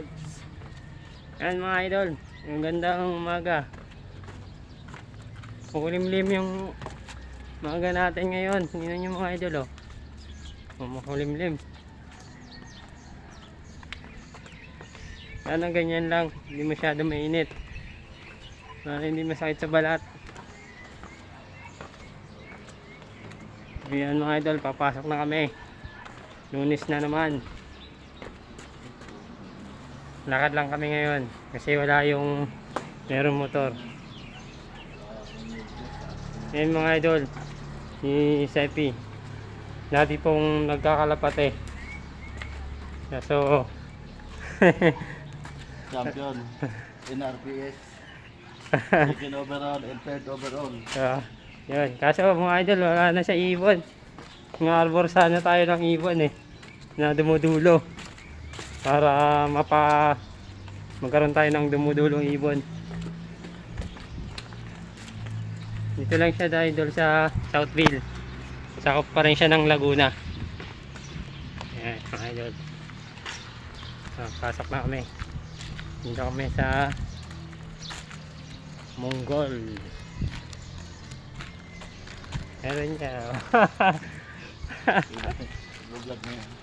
vlogs. Yan mga idol, yung gandang umaga. Makulimlim yung umaga natin ngayon. Tingnan nyo mga idol oh. Oh, Makulimlim. Sana ganyan lang, hindi masyado mainit. Para hindi masakit sa balat. Ayan mga idol, papasok na kami. Lunis na naman. Lakad lang kami ngayon kasi wala yung meron motor. Yan mga idol, ni Sepi. Dati pong nagkakalapat eh. So, Champion in RPS. Second overall and third overall. ah, yun. Kaso mga idol, wala na sa ibon. Arbor sana tayo ng ibon eh. Na dumudulo. Para mapa magkaroon tayo ng dumudulong ibon. Dito lang siya dahil doon sa Southville. Sakop pa rin siya ng Laguna. Ayan, mga idol. Ah, pasok na kami. Dito kami sa Mongol. Meron niya. Vlog mo yan.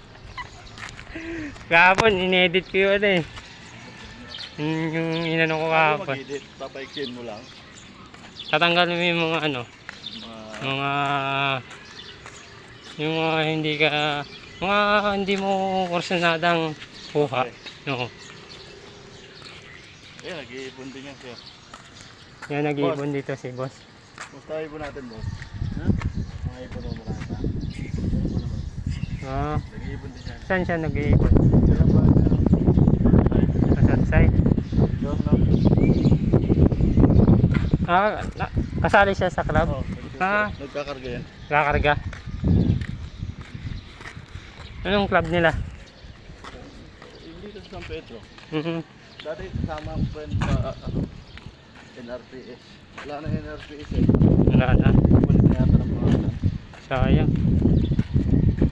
Kahapon, inedit ko yun eh. Yung, yung inano ko Ako kahapon. mag-edit, papaiksin mo lang. Tatanggalin mo yung mga ano, Mga mga yung mga hindi ka mga hindi mo kursunadang kuha. No. Eh, nag-iipon din yan siya. Yan nag-iipon dito si boss. Musta ibon natin, boss? Ha? Mga ibon mo marata. Ah, Nag-iipon din yan. saan siya nag-iipon? Sa side. Doon na. Ah, na, kasali siya sa club. Oh, Ah. Nagkakarga yan. Kakarga. Anong club nila? Dito sa San Pedro. Mhm. Dati kasama ang friend sa uh, ano, NRPS. Wala na NRPS eh. Wala na. Balik na yata ng. Sayang.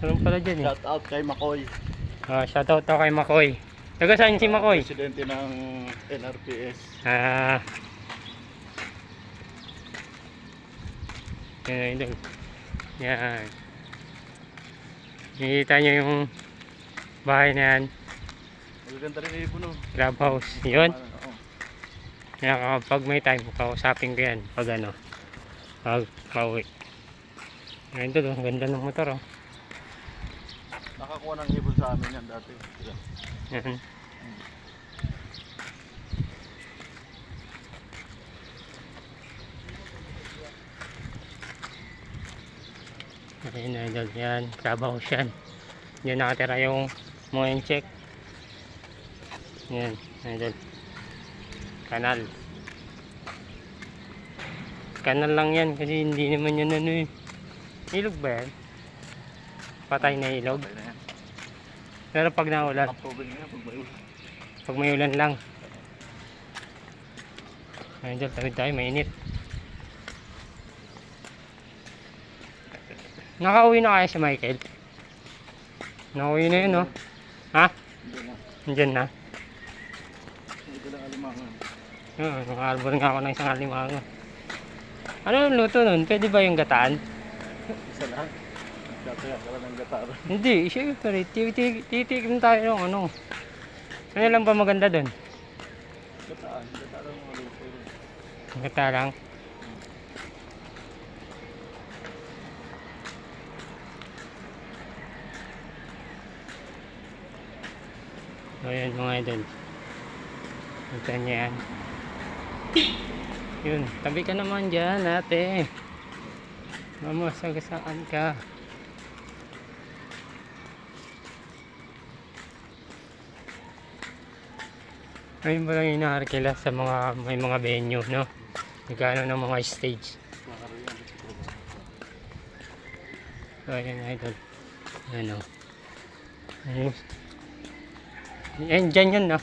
Anong pala dyan eh? Shout out kay Makoy. Ah, shoutout to kay Makoy. Taga saan si Makoy? Presidente ng NRPS. Ah. Yan, idol. Yan. Nakikita nyo yung bahay na yan. Magaganda rin yung puno. Clubhouse. Yun. Oo. Kaya kapag may time, kausapin ko yan. Pag ano, pag pauwi. Ngayon doon, ang ganda ng motor oh. Nakakuha ng ibon sa amin yan dati. Sila. Yan. Ayun idol, yan, clubhouse yan. Yan nakatira yung mga check. Yan, idol. Kanal. Kanal lang yan kasi hindi naman yan ano eh. Ilog ba yan? Patay na ilog. Na yan. Pero pag naulan, na yan pag may ulan. pag may ulan lang. Ayun dyan, tawid tayo, mainit. Nakauwi na kaya si Michael? Nakauwi na yun, no? Ha? Na. Diyan na. Hindi lang alimangan. Oo, naka-arbor nga ako ng isang alimango. Ano yung luto nun? Pwede ba yung gataan? Isa lang. Dati ka ng gatara. Hindi, syempre, titikim tayo ng ano. Ano lang ba maganda doon? Gataan. Gataan ang mga luto. Gata lang. So yan mga idol. Ito niya yan. Yun, tabi ka naman dyan ate. Mamasagasaan ka. Ayun ba lang inaarkila sa mga may mga venue, no? Nagkano ng mga stage. So, ayan idol. Ano? Ayun. Ayan, dyan yun, no?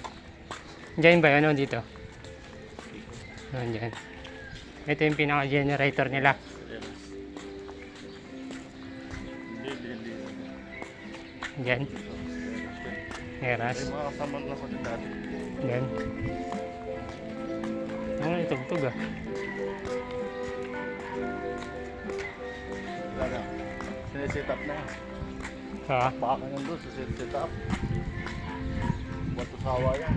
Dyan ba, ano, dito? Ayan, dyan. Ito yung pinaka-generator nila. Hindi. Dyan. Heras. May mga kasama na ko din dati. Yan. Ano itugtog ah. Wala. Sineset up na. Ha? Baka ka nandun sa set up. Bato sawa yan.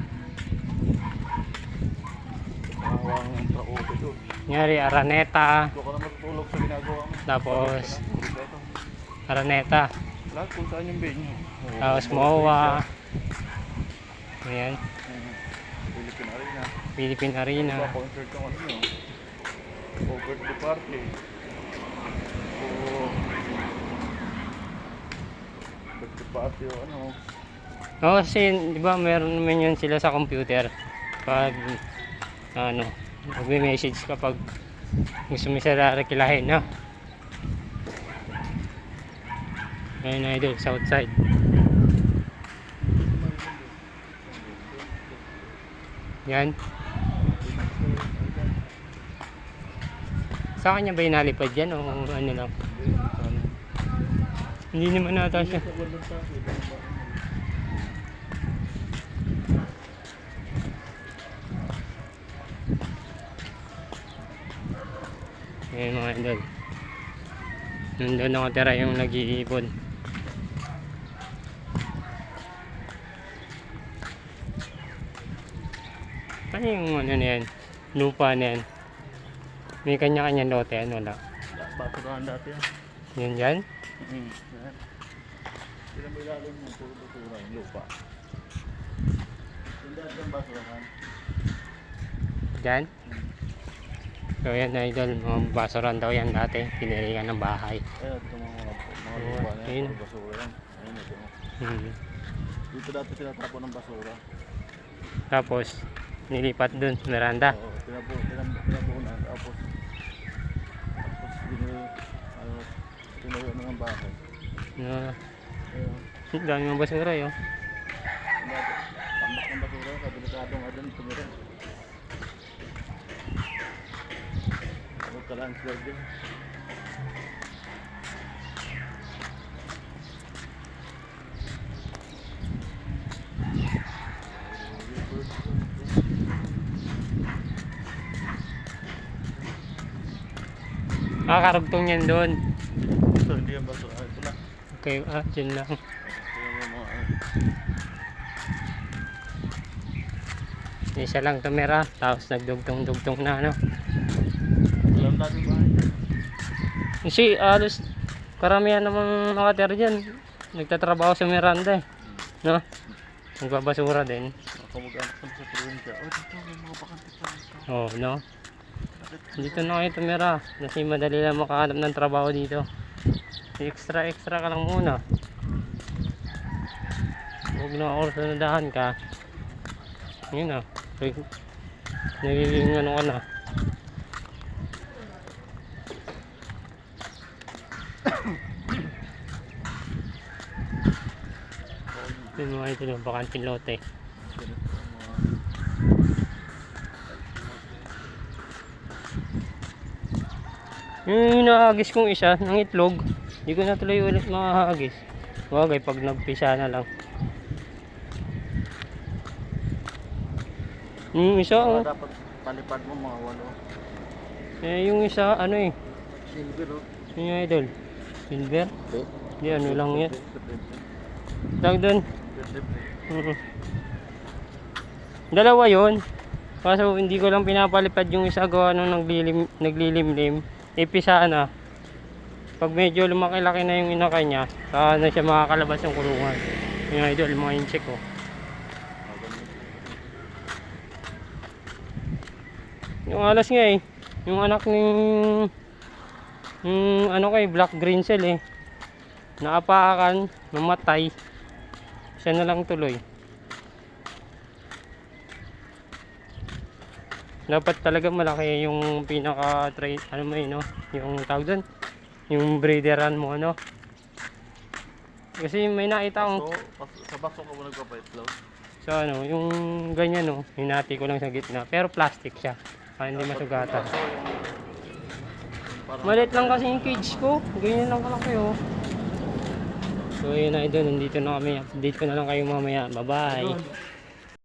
Sawa ang trauto doon. Nyari Araneta. Doon ka na matutulog sa ginagawa mo. Tapos. Araneta. Lahat kung saan yung venue. Tapos MOA. Ayan. Philippine Arena. Philippine Arena. Diba, concert ng ano yun. O birthday party. O birthday party o ano. Oo, kasi di ba meron naman yun sila sa computer. Pag ano, magme-message kapag gusto mo sila rekilahin, no? Ayun na idol, south side. Yan. Sa kanya ba inalipad yan o ano lang? Hindi naman nata siya. Ayan mga idol. Nandun nakatira yung nag-iibon. Yung ano na yan? Lupa na yan. May kanya-kanya lote yan, wala. Basurahan dati yan. Yan? Mm. Yan. Sila may ilalim yung puro basura yung lupa. Yung dati yung basurahan. Dyan? So yan idol, mga basuran daw yan dati. Pinilikan ng bahay. Ayun, ito mga mga, lupa na yan. basura yan. Ayun ito. Hmm. Dito dati tinatapon ng basura. Tapos, nilipat dun, Miranda. Oo, tinabu, tinabu, tinabunan. Tapos, tapos binili, ano, tinayo na ng bahay. No, Ayun. dami mga basura yun. Tambak ng basura, sa delikado nga dun, tumira. Huwag ka lang sila din. Nakakarugtong yan doon. So, hindi basura. Ito na. Okay, ah, dyan lang. Isa lang tumira, tapos nagdugtong-dugtong na, ano. alam natin bahay. Kasi, alos, karamihan namang nakatira dyan. Nagtatrabaho sa Miranda eh. No? Nagbabasura din. Nakamag-anak kami sa probinsya. Oh, dito may mga bakante dito. Oh, no? Dito na kayo tumira. Kasi madali lang makahanap ng trabaho dito. Extra extra ka lang muna. Huwag na oras na dahan ka. Yun na. Nagiging ano ka na. Yun mga ito yung bakanting lote. Yung inaagis kong isa ng itlog, hindi ko na tuloy ulit makahagis. Wagay pag nagpisa na lang. Yung isa, oh, dapat palipad mo mga walo. eh, yung isa, ano eh, Silver, oh. yung idol. Silver? Hindi, ano lang yan. Tawag doon. Mhm. Dalawa yon. Kaso hindi ko lang pinapalipad yung isa gawa nung naglilim, naglilimlim. Ipisa na. Pag medyo lumaki-laki na yung inaka niya, saka na siya makakalabas ng kulungan. Yung idol, mga incheck ko. Yung alas nga eh. Yung anak ni yung ano kay black green cell eh. Naapakan, namatay. Siya na lang tuloy. Dapat talaga malaki yung pinaka train ano mo yun, no? Yung tawag doon. Yung breederan mo ano. Kasi may nakita akong sa baso ka mo nagpapaitlog? So ano, yung ganyan no, hinati ko lang sa gitna. Pero plastic siya. Para hindi masugatan. Malit lang kasi yung cage ko. Ganyan lang kalaki oh. so, yun idol, nandito na kami. Update ko na lang kayo mamaya. Bye bye.